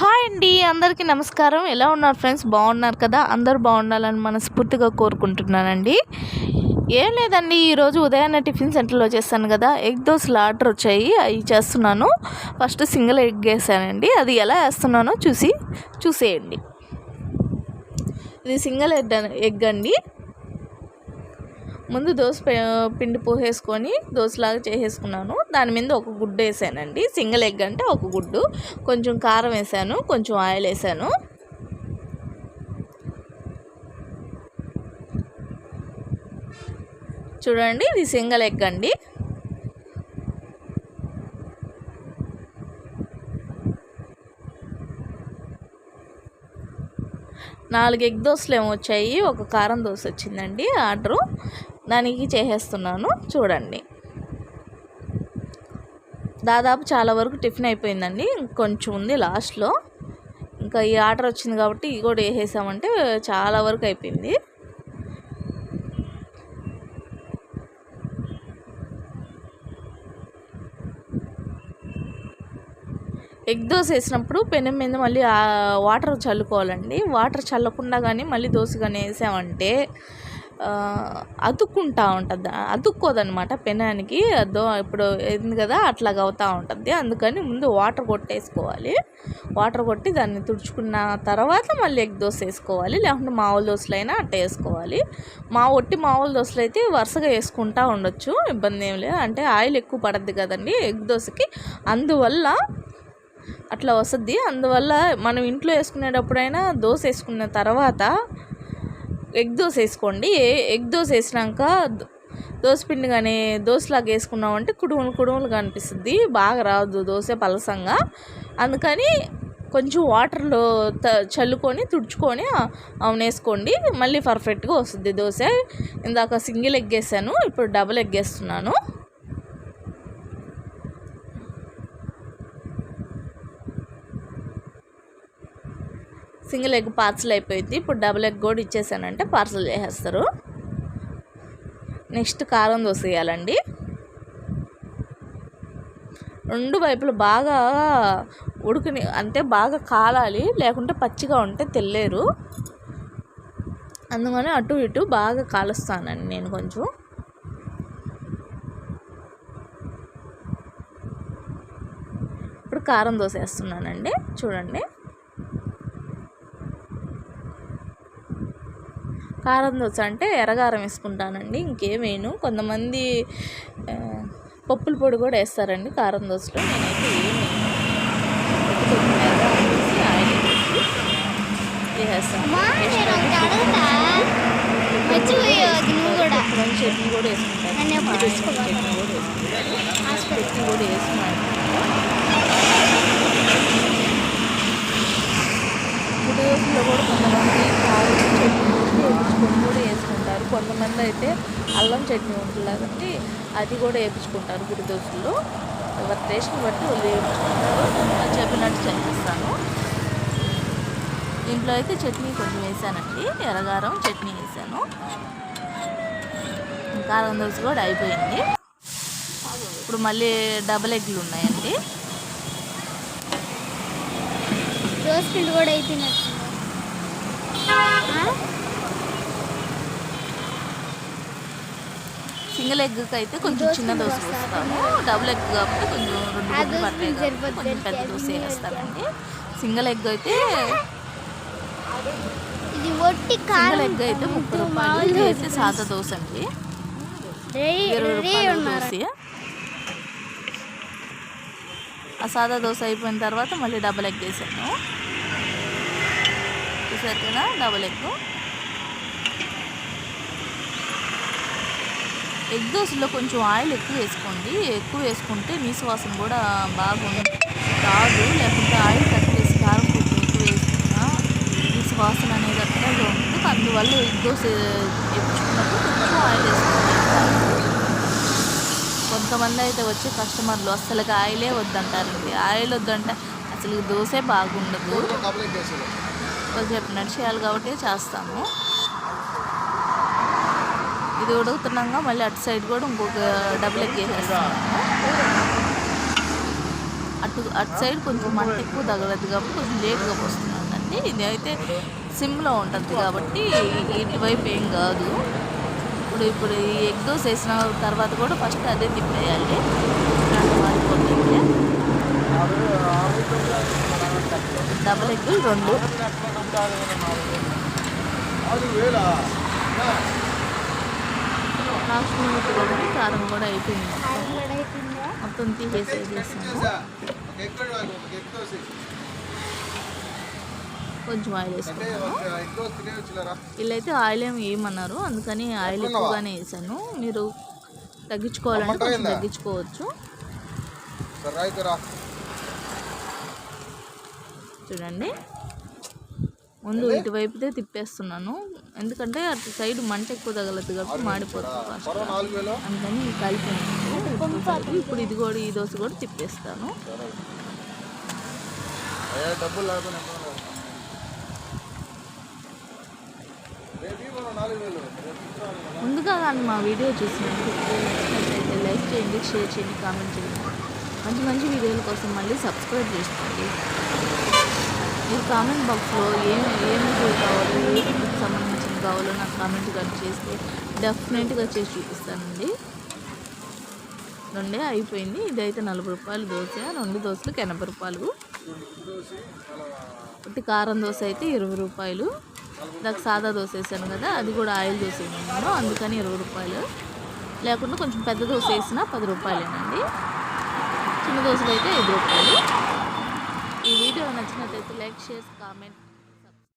Hi అండి అందరికీ నమస్కారం. ఎలా ఉన్నారు ఫ్రెండ్స్? బాగున్నారు కదా? అందరూ బాగుండాలని మనస్ఫూర్తిగా కోరుకుంటున్నానండి. ఏం లేదండి ఈరోజు ఉదయాన్నే టిఫిన్ సెంటర్లో చేస్తాను కదా ఎగ్ దోశలు ఆర్డర్ వచ్చాయి అవి చేస్తున్నాను. ఫస్ట్ సింగిల్ ఎగ్ వేసానండి. అది ఎలా వేస్తున్నానో చూసి చూసేయండి. ఇది సింగిల్ ఎగ్ ఎగ్ అండి. ముందు దోశ పిండి పోసేసుకొని దోశలాగా చేసేసుకున్నాను. దాని మీద ఒక గుడ్డు వేసానండి. సింగిల్ ఎగ్ అంటే ఒక గుడ్డు. కొంచెం కారం వేసాను కొంచెం ఆయిల్ వేసాను. చూడండి ఇది సింగిల్ ఎగ్ అండి. నాలుగు ఎగ్ దోశలు ఏమో వచ్చాయి. ఒక కారం దోశ వచ్చిందండి ఆర్డరు. దానికి చేసేస్తున్నాను. చూడండి. దాదాపు చాలా వరకు టిఫిన్ అయిపోయిందండి. కొంచెం ఉంది లాస్ట్లో. ఇంకా ఈ ఆర్డర్ వచ్చింది కాబట్టి ఇది కూడా వేసేసామంటే చాలా వరకు అయిపోయింది. ఎగ్ దోశ వేసినప్పుడు పెనం మీద మళ్ళీ వాటర్ చల్లుకోవాలండి. వాటర్ చల్లకుండా కానీ మళ్ళీ దోశ కానీ వేసామంటే అతుక్కుంటా ఉంటుంది. అతుక్కోదనమాట పెనానికి. దో ఇప్పుడు ఏంది కదా అట్లా అవుతూ ఉంటుంది. అందుకని ముందు వాటర్ కొట్టేసుకోవాలి. వాటర్ కొట్టి దాన్ని తుడుచుకున్న తర్వాత మళ్ళీ ఎగ్ దోశ వేసుకోవాలి. లేకుంటే మామూలు దోశలు అయినా అట్ట వేసుకోవాలి. మా ఒట్టి మామూలు దోశలు అయితే వరుసగా వేసుకుంటా ఉండొచ్చు. ఇబ్బంది ఏం లేదు. అంటే ఆయిల్ ఎక్కువ పడద్ది కదండి ఎగ్ దోశకి. అందువల్ల అట్లా వస్తుంది. అందువల్ల మనం ఇంట్లో వేసుకునేటప్పుడైనా దోశ వేసుకున్న తర్వాత ఎగ్ దోశ వేసుకోండి. ఎగ్ దోశ వేసినాక ద- పిండి కానీ దోశలాగా వేసుకున్నామంటే కుడుములు కుడుములు కనిపిస్తుంది. బాగా రాదు దోశ పలసంగా. అందుకని కొంచెం వాటర్లో త చల్లుకొని తుడుచుకొని ఆ- వేసుకోండి. మళ్ళీ పర్ఫెక్ట్గా వస్తుంది దోశ. ఇందాక సింగిల్ ఎగ్ వేసాను. ఇప్పుడు డబుల్ ఎగ్ వేస్తున్నాను. సింగిల్ ఎగ్ పార్సల్ అయిపోయింది. ఇప్పుడు డబుల్ ఎగ్ కూడా ఇచ్చేసానంటే పార్సల్ చేసేస్తారు. నెక్స్ట్ కారం దోశ వేయాలండి రెండు వైపులు బాగా ఉడికిని అంటే బాగా కాలాలి. లేకుంటే పచ్చిగా ఉంటే తెల్లేరు. అందుకని అటు ఇటు బాగా కాలుస్తానండి నేను కొంచెం. ఇప్పుడు కారం దోశ వేస్తున్నానండి చూడండి. కారం దోశ అంటే ఎర్రగారం వేసుకుంటానండి ఇంకేం వేయను. కొంతమంది పప్పుల పొడి కూడా వేస్తారండి కారం దోశలో నేనైతే ఏం వేయను. కొంచెం ఎర్రగారం వేసి ఆయిల్ వేసి వేసేస్తాను. అమ్మా నేను ఒకటి అడుగుతా. మర్చిపోయేది నువ్వు కూడా. కొంచెం చట్నీ కూడా వేసుకుంటాను? చట్నీ కూడా వేసుకుంటారు చట్నీ కూడా వేసుకున్నాను గుడి రోజుల్లో కూడా కొంతమంది కారం చట్నీ కూడా వేయించుకొని కూడా వేసుకుంటారు అయితే అల్లం చట్నీ ఉంటుంది కాబట్టి అది కూడా వేయించుకుంటారు గుడి దోశల్లో ఎవరి టేస్ట్ని బట్టి వాళ్ళు వేయించుకుంటారు. అది చెప్పినట్టు చేస్తాను దీంట్లో అయితే చట్నీ కొంచెం వేసానండి. ఎర్రగారం చట్నీ వేసాను. కారం దోశ కూడా అయిపోయింది. ఇప్పుడు మళ్ళీ డబల్ ఎగ్లు ఉన్నాయండి. దోశ పిండి కూడా అయిపోయినట్టు సింగిల్ ఎగ్కి అయితే కొంచెం చిన్న దోశ పిండి పోస్తాము డబుల్ ఎగ్ కాబట్టి కొంచెం రెండు గుడ్లు పడతాయి కాబట్టి కొంచెం పెద్ద దోశ మీరు వేస్తానండి. సింగిల్ ఎగ్ అయితే సింగిల్ ఎగ్ అయితే ముప్పై రూపాయలు. అయితే సాదా దోశ అండి. ఇరవై రూపాయల దోశ. ఆ సాదా దోశ అయిపోయిన తర్వాత మళ్ళీ డబల్ ఎగ్ వేసాను. చూసారు కదా డబల్ ఎగ్. ఎగ్ దోశలో కొంచెం ఆయిల్ ఎక్కువ వేసుకోండి. ఎక్కువ వేసుకుంటే నీసు వాసన కూడా బాగుంది. రాదు లేకుంటే ఆయిల్ వేసి కారం కొంచెం ఎక్కువ వేసుకున్నా నీసు వాసన అనేది అట్లా ఉంటుంది. అందువల్ల ఎగ్ దోశ వేయించుకున్నప్పుడు కొంచెం ఆయిల్ వేసుకోండి. కొంతమంది అయితే వచ్చే కస్టమర్లు అసలుకి ఆయిలే వద్దంటారండి. ఆయిల్ వద్దంటే అసలు దోశే బాగుండదు. వాళ్ళు చెప్పినట్టు చేయాలి కాబట్టి చేస్తాము. ఇది ఉడుకుతున్నాక మళ్ళీ అటు సైడ్ కూడా ఇంకొక డబుల్ ఎక్కేసేస్తున్నాము అటు అటు సైడ్ కొంచెం మంట ఎక్కువ తగలదు కాబట్టి కొంచెం లేట్గా పోస్తున్నాను అండి ఇది అయితే సిమ్లో ఉంటుంది కాబట్టి ఇటువైపు ఏం కాదు. ఇప్పుడు ఇప్పుడు ఈ ఎగ్ దోశ వేసిన తర్వాత కూడా ఫస్ట్ అదే తిప్పేయాలి. డబుల్ డబల్ ఎగ్ రెండు. లాస్ట్ మినిట్ కూడా కారం కూడా అయిపోయింది? మొత్తం తీసేసేసాను కొంచెం ఆయిల్ వేసుకున్నాను వీళ్ళైతే ఆయిల్ ఏమి వేయమన్నారు. అందుకని ఆయిల్ ఎక్కువగానే వేసాను. మీరు తగ్గించుకోవాలంటే కొంచెం తగ్గించుకోవచ్చు. చూడండి. ముందు ఇటువైపుదే తిప్పేస్తున్నాను. ఎందుకంటే అటు సైడ్ మంట ఎక్కువ తగలదు కాబట్టి మాడిపోతుంది అందుకని కలిపి ఇప్పుడు ఇది కూడా ఈ దోశ కూడా తిప్పేస్తాను. ముందుగా కానీ మా వీడియో చూసినందుకు నచ్చినట్లయితే లైక్ చేయండి షేర్ చేయండి కామెంట్ చేయండి. మంచి మంచి వీడియోల కోసం మళ్ళీ సబ్స్క్రైబ్ చేసుకోండి. మీరు కామెంట్ బాక్స్లో ఏమి ఏమి కావాలో ఏ ఫుడ్కి సంబంధించిన కావాలో నాకు కామెంట్ కానీ చేస్తే డెఫినెట్గా చేసి చూపిస్తానండి. రెండే అయిపోయింది. ఇదైతే నలభై రూపాయలు దోశ రెండు దోశలకు ఎనభై రూపాయలు. ఒకటి కారం దోశ అయితే ఇరవై రూపాయలు. నాకు సాదా దోశ వేసాను కదా అది కూడా ఆయిల్ దోశ వేసాను. అందుకని ఇరవై రూపాయలు. లేకుండా కొంచెం పెద్ద దోశ వేసినా పది రూపాయలేనండి. చిన్న దోశలు అయితే ఐదు రూపాయలు. ఈ వీడియో నచ్చినట్లయితే లైక్ షేర్ కామెంట్